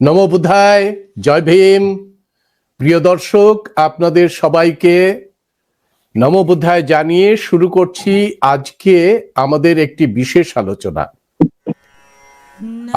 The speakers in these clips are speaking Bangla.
নমবুদ্ধায় জয় ভীম। প্রিয় দর্শক, আপনাদের সবাইকে নমবুদ্ধায় জানিয়ে শুরু করছি আজকে আমাদের একটি বিশেষ আলোচনা।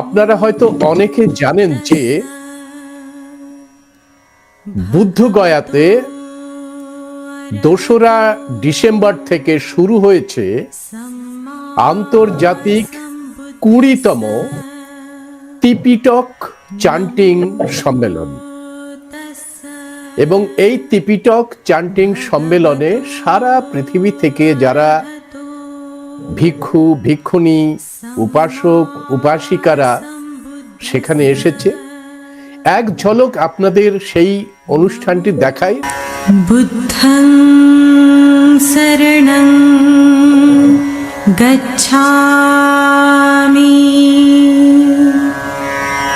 আপনারা হয়তো অনেকে জানেন যে বুদ্ধগয়াতে দোসরা ডিসেম্বর থেকে শুরু হয়েছে আন্তর্জাতিক কুড়িতম টিপিটক চান্টিং সম্মেলন। এবং এই তিপিটক চান্টিং সম্মেলনে সারা পৃথিবী থেকে যারা ভিক্ষু, ভিক্ষুণী, উপাসক, উপাসিকারা সেখানে এসেছে, এক ঝলক আপনাদের সেই অনুষ্ঠানটি দেখাই বুদ্ধং শরণং গচ্ছামি।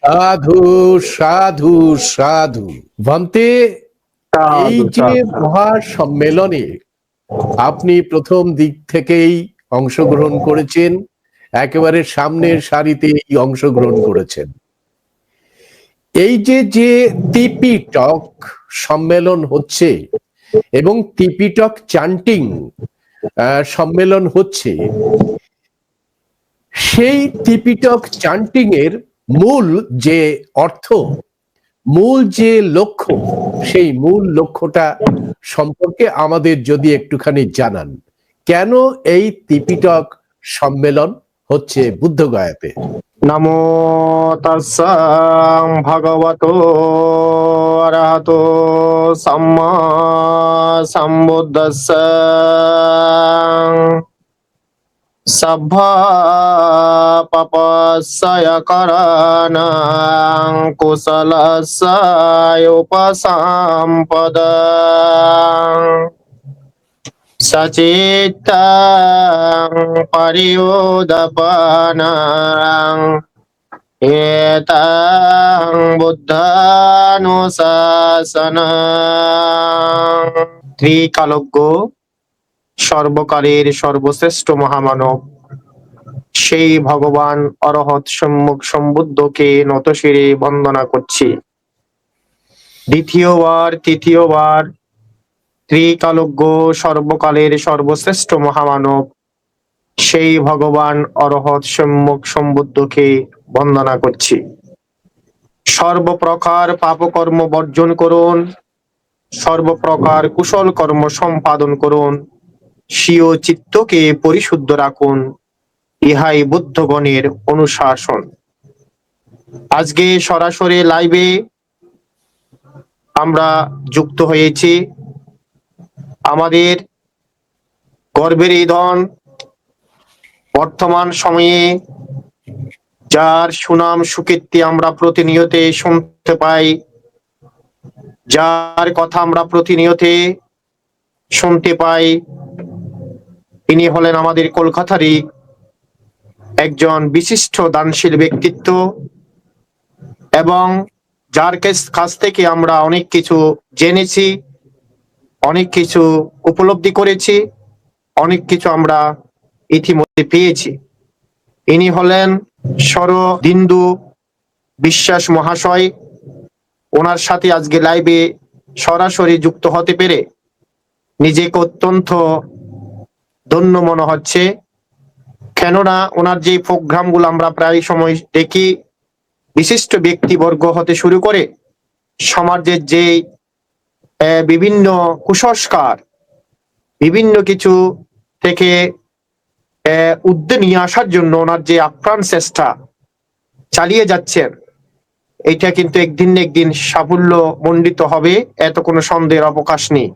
সাধু সাধু সাধু। ভান্তে এই যে মহা সম্মেলনে আপনি প্রথম দিক থেকেই অংশগ্রহণ করেছেন একেবারে সামনের সারিতেই অংশগ্রহণ করেছেন। এই যে যে টিপিটক সম্মেলন হচ্ছে এবং টিপিটক চান্টিং আহ, সম্মেলন হচ্ছে সেই টিপিটক চান্টিং এর মূল যে অর্থ, মূল যে লক্ষ্য, সেই মূল লক্ষ্যটা সম্পর্কে আমাদের যদি একটুখানি জানান, কেন এই ত্রিপিটক সম্মেলন হচ্ছে বুদ্ধগয়াতে? নমো তস্স ভগবতো অরহতো সম্মা सभपस्य करणां कुशलस्य उपसम्पद सचित्तं परियोदपनां एतां बुद्धानुशासन त्रिकालज्ञ সর্বকালের সর্বশ্রেষ্ঠ মহামানব। সেই ভগবান অরহৎ সম্মুখ সম্বুদ্ধকে নতশিরে বন্দনা করছি। দ্বিতীয়বার, তৃতীয়বার, ত্রিকালজ্ঞ সর্বকালের সর্বশ্রেষ্ঠ মহামানব, সেই ভগবান অরহৎ সম্মুখ সম্বুদ্ধকে বন্দনা করছি। সর্বপ্রকার পাপকর্ম বর্জন করুন, সর্বপ্রকার কুশল কর্ম সম্পাদন করুন স্বীয় চিত্তকে পরিশুদ্ধ রাখুন, ইহাই বুদ্ধগণের অনুশাসন। আজকে সরাসরি লাইভে আমরা যুক্ত হয়েছি। আমাদের গর্বের এই ধন বর্তমান সময়ে যার সুনাম সুকীর্তি আমরা প্রতিনিয়ত শুনতে পাই, যার কথা আমরা প্রতিনিয়ত শুনতে পাই তিনি হলেন আমাদের কলকাতারই একজন বিশিষ্ট দানশীল ব্যক্তিত্ব এবং যার কাছ- থেকে আমরা অনেক কিছু জেনেছি, অনেক কিছু উপলব্ধি করেছি, অনেক কিছু আমরা ইতিমধ্যে পেয়েছি। ইনি হলেন শরদিন্দু বিশ্বাস মহাশয়। ওনার সাথে আজকে লাইভে সরাসরি যুক্ত হতে পেরে নিজেকে অত্যন্ত ধন্য মনে হচ্ছে। কেননা ওনার যে প্রোগ্রামগুলো আমরা প্রায় সময় দেখি, বিশিষ্ট ব্যক্তিবর্গ হতে শুরু করে সমাজের যে বিভিন্ন কুসংস্কার, বিভিন্ন কিছু থেকে উদ্যোগ নিয়ে আসার জন্য ওনার যে আপ্রাণ চেষ্টা চালিয়ে যাচ্ছেন এটা কিন্তু একদিন একদিন সাফল্য মণ্ডিত হবে, এত কোনো সন্দেহের অবকাশ নেই।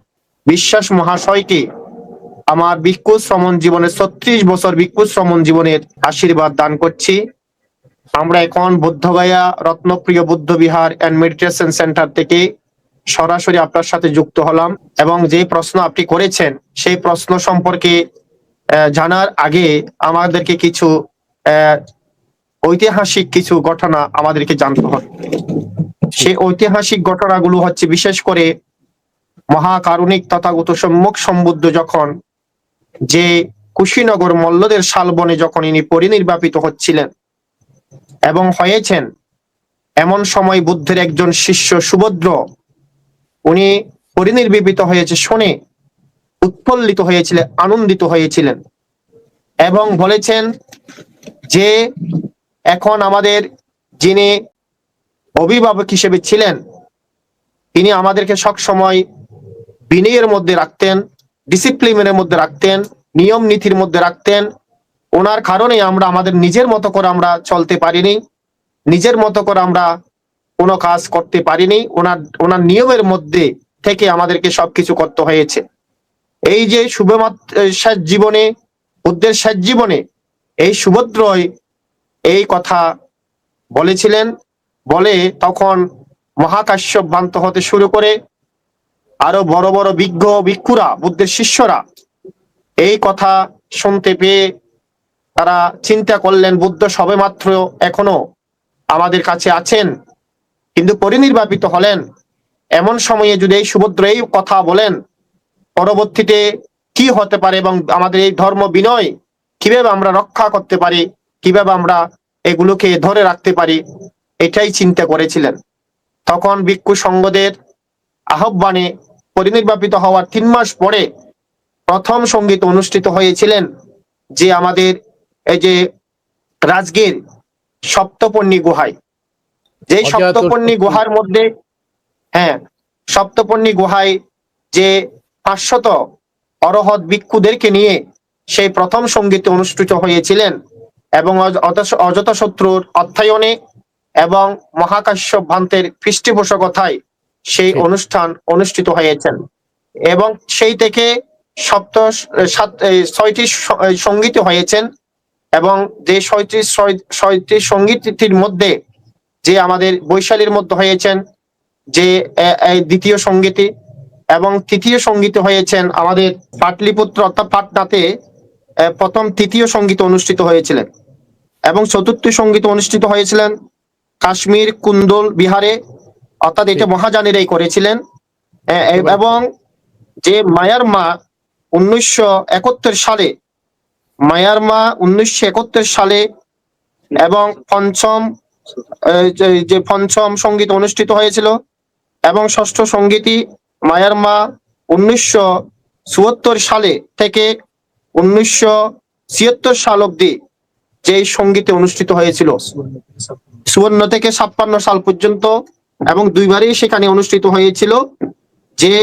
বিশ্বাস মহাশয়কে আমার ভিক্ষু শ্রমণ জীবনের ছত্রিশ বছর ভিক্ষু শ্রমণ জীবনের আশীর্বাদ দান করছি। আমরা এখন Bodh Gaya Ratnapriya Buddha Vihar and meditation centre থেকে সরাসরি আপনার সাথে যুক্ত হলাম এবং যে প্রশ্ন আপনি করেছেন, সেই প্রশ্ন সম্পর্কে জানার আগে আমাদেরকে কিছু ঐতিহাসিক কিছু ঘটনা আমাদেরকে জানতে হবে। সেই ঐতিহাসিক ঘটনাগুলো হচ্ছে বিশেষ করে মহাকারুণিক তথাগত সম্মুখ সম্বুদ্ধ যখন যে কুশীনগর মল্লদের শালবনে যখন ইনি পরিনির্বাপিত হচ্ছিলেন এবং হয়েছেন, এমন সময় বুদ্ধের একজন শিষ্য সুভদ্র, উনি পরিনির্বাপিত হয়েছে শুনে উৎফুল্লিত হয়েছিলেন, আনন্দিত হয়েছিলেন এবং বলেছেন যে এখন আমাদের যিনি অভিভাবক হিসেবে ছিলেন, তিনি আমাদেরকে সব সময় বিনয়ের মধ্যে রাখতেন ডিসিপ্লিনের মধ্যে রাখতেন, নিয়ম নীতির মধ্যে রাখতেন। ওনার কারণে আমরা আমাদের নিজের মতো করে আমরা চলতে পারিনি। নিজের মতো করে আমরা কোনো কাজ করতে পারিনি। ওনার ওনার নিয়মের মধ্যে থেকে আমাদেরকে সবকিছু করতে হয়েছে। এই যে শুভমাত্র জীবনে, বুদ্ধের শেষ জীবনে এই সুভদ্রয় এই কথা বলেছিলেন। বলে তখন মহাকাশ্যপ ভ্রান্ত হতে শুরু করে আরও বড় বড় বিজ্ঞ ভিক্ষুরা, বুদ্ধের শিষ্যরা এই কথা শুনতে পেয়ে তারা চিন্তা করলেন, বুদ্ধ সবেমাত্র এখনও আমাদের কাছে আছেন, কিন্তু পরিনির্বাপিত হলেন। এমন সময়ে যদি এই সুভদ্র এই কথা বলেন, পরবর্তীতে কি হতে পারে এবং আমাদের এই ধর্ম বিনয় কীভাবে আমরা রক্ষা করতে পারি, কীভাবে আমরা এগুলোকে ধরে রাখতে পারি, এটাই চিন্তা করেছিলেন। তখন ভিক্ষু সঙ্গদের আহ্বানে পরিনির্বাপিত হওয়ার তিন মাস পরে প্রথম সংগীত অনুষ্ঠিত হয়েছিলেন যে আমাদের এই যে রাজগীর সপ্তপর্ণী গুহায় যে সপ্তপর্ণী। গুহার মধ্যে হ্যাঁ সপ্তপর্ণী গুহায় যে পাঁচশত অরহৎ ভিক্ষুদেরকে নিয়ে সেই প্রথম সংগীত অনুষ্ঠিত হয়েছিলেন এবং অত- অজাতশত্রুর অধ্যায়নে এবং মহাকাশ্য ভ্রান্তের পৃষ্ঠপোষকতায় সেই অনুষ্ঠান অনুষ্ঠিত হয়েছেন। এবং সেই থেকে সপ্ত সাত ছয়টি সংগীত হয়েছেন এবং যে ছয়টি ছয়- ছয়টি সঙ্গীতটির মধ্যে যে আমাদের বৈশালীর মধ্যে হয়েছেন যে দ্বিতীয় সঙ্গীতি এবং তৃতীয় সংগীত হয়েছেন আমাদের পাটলিপুত্র অর্থাৎ পাটনাতে প্রথম তৃতীয় সংগীত অনুষ্ঠিত হয়েছিলেন। এবং চতুর্থ সংগীত অনুষ্ঠিত হয়েছিলেন কাশ্মীর কুন্দল বিহারে অর্থাৎ এটা মহাজানেরাই করেছিলেন। এবং যে মায়ার মা উনিশশো একাত্তর সালে মায়ার মা উনিশশো একাত্তর সালে এবং পঞ্চম যে- যে পঞ্চম সংগীত অনুষ্ঠিত হয়েছিল এবং ষষ্ঠ সঙ্গীতই মায়ার মা উনিশশো চুয়াত্তর সালে থেকে উনিশশো ছিয়াত্তর সাল অব্দি যে সঙ্গীতে অনুষ্ঠিত হয়েছিল। সুবর্ণ থেকে ছাপ্পান্ন সাল পর্যন্ত এবং দুইবারই সেখানে অনুষ্ঠিত হয়েছিল যে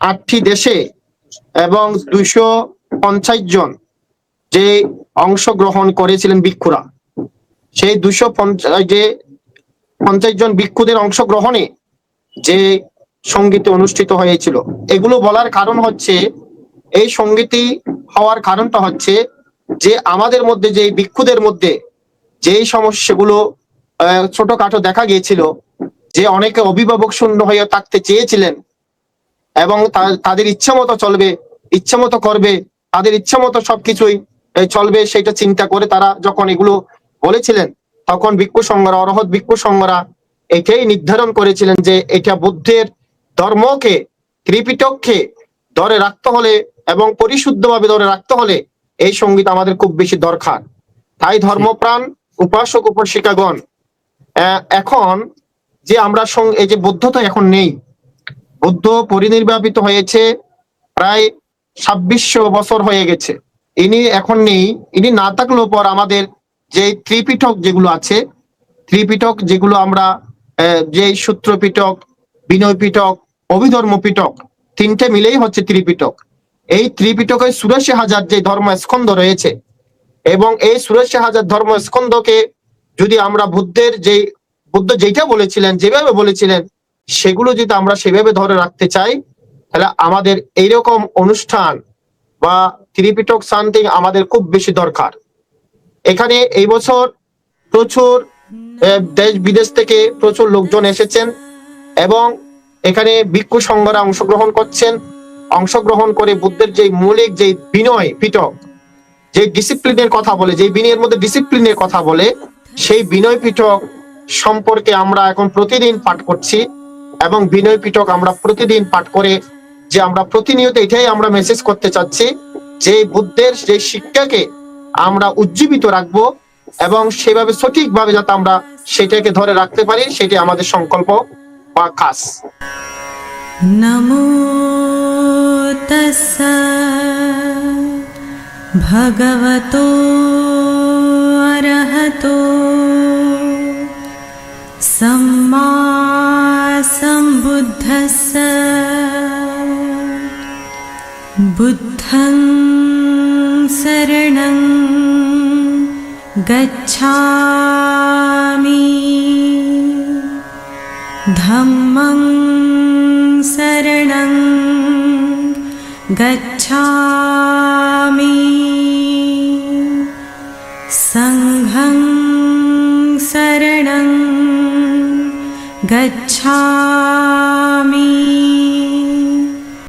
আটটি দেশে এবং দুইশো পঞ্চাশ জন যে অংশগ্রহণ করেছিলেন ভিক্ষুরা। সেই দুশো পঞ্চাশ যে পঞ্চাশ জন ভিক্ষুদের অংশগ্রহণে যে সঙ্গীতে অনুষ্ঠিত হয়েছিল। এগুলো বলার কারণ হচ্ছে, এই সঙ্গীতি হওয়ার কারণটা হচ্ছে যে আমাদের মধ্যে যে ভিক্ষুদের মধ্যে যেই সমস্যাগুলো ছোটখাটো দেখা গিয়েছিল যে অনেকে অভিভাবক শূন্য হয়ে থাকতে চেয়েছিলেন এবং তাদের ইচ্ছা মতো চলবে, ইচ্ছা মতো করবে, তাদের ইচ্ছা মতো সবকিছুই চলবে সেটা চিন্তা করে তারা যখন এগুলো বলেছিলেন, তখন ভিক্ষু সংঘরা, অরহৎ ভিক্ষু সংঘরা এটাই নির্ধারণ করেছিলেন যে এটা বুদ্ধের ধর্মকে, ত্রিপিটককে ধরে রাখতে হলে এবং পরিশুদ্ধভাবে ধরে রাখতে হলে এই সংগীত আমাদের খুব বেশি দরকার। তাই ধর্মপ্রাণ, উপাসক, উপাসিকাগণ এখন যে আমরা এই যে বুদ্ধ তো এখন নেই। বুদ্ধ পরিনির্বাপিত হয়েছে প্রায় ছাব্বিশশো বছর হয়ে গেছে। ইনি এখন নেই। ইনি না থাকলেও পর আমাদের যে ত্রিপিঠক যেগুলো আছে ত্রিপিঠক যেগুলো আমরা যে সূত্র পিটক বিনয় পিটক অভিধর্ম পিটক তিনটে মিলেই হচ্ছে ত্রিপিটক। এই ত্রিপিটকের সুরাশি হাজার যে ধর্ম স্কন্ধ রয়েছে এবং এই সুরাশি হাজার ধর্ম স্কন্ধকে যদি আমরা বুদ্ধের যে বুদ্ধ যেটা বলেছিলেন, যেভাবে বলেছিলেন, সেগুলো যদি আমরা সেভাবে ধরে রাখতে চাই, তাহলে আমাদের এইরকম অনুষ্ঠান বা ত্রিপিটক শান্তি আমাদের খুব বেশি দরকার। এখানে এই বছর প্রচুর দেশ বিদেশ থেকে প্রচুর লোকজন এসেছেন এবং এখানে ভিক্ষু সংঘরা অংশগ্রহণ করছেন। অংশগ্রহণ করে বুদ্ধের যে মৌলিক যে বিনয় পিটক যে ডিসিপ্লিনের কথা বলে যে বিনয়ের মধ্যে ডিসিপ্লিনের কথা বলে, সেই বিনয় পিটক সম্পর্কে আমরা এখন প্রতিদিন পাঠ করছি এবং বিনয় পিটক আমরা প্রতিদিন পাঠ করে যে আমরা প্রতিনিয়ত এটাই আমরা মেসেজ করতে চাচ্ছি, যে বুদ্ধের যে শিক্ষাকে আমরা উজ্জীবিত রাখব এবং সেভাবে সঠিকভাবে যাতে আমরা সেটাকে ধরে রাখতে পারি, সেটি আমাদের সংকল্প বা কাজ নমো তস্সা অরহতো सम्बुद्धस्स बुद्धं शरणं गच्छामि। धम्मं शरणं गच्छामि। सङ्घं शरणं गच्छामि